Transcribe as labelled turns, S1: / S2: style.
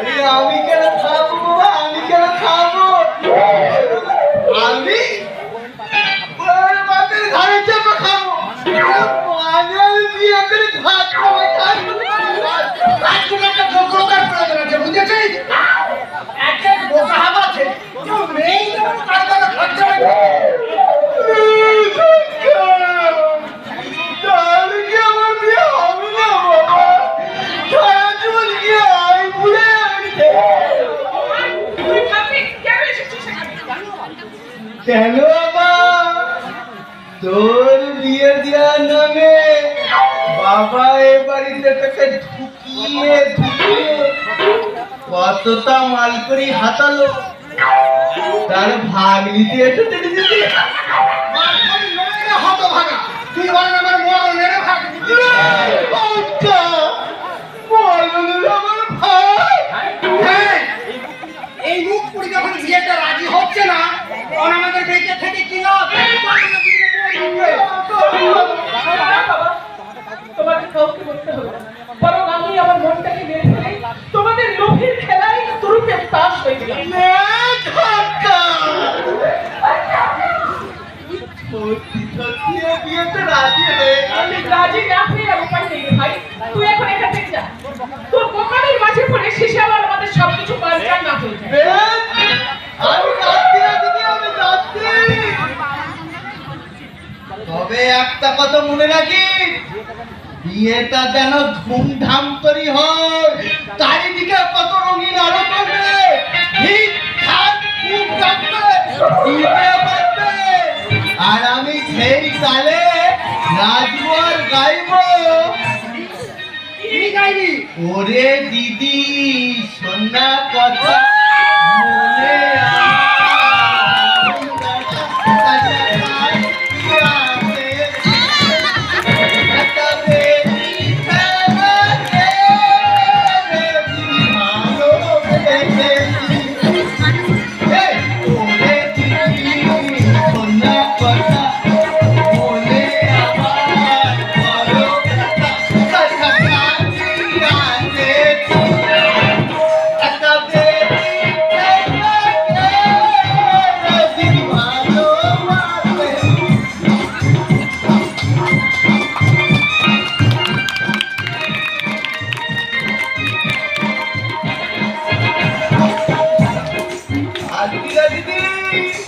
S1: আমি কেন খাব, আমি কেন খাব। আমি বাপের ঘরে চেপে খাব। মানে আমি বিয়ে করে ভাত খাব?
S2: কেন
S1: তোর বিয়ে দেওয়ার নামে বাবা এ বাড়িতে তোকে ঢুকিয়ে কতটা মাল করি হাতালো। তার ভাগ নিতে
S3: এসে তুই বল না
S1: তবে একটা কথা মনে রাখি, বিয়েটা যেন ধুমধাম করি হয়, চারিদিকে কত রঙিন আলো করবে নাচবো আর গাইবো? ওরে দিদি সোনা কথা। Thanks.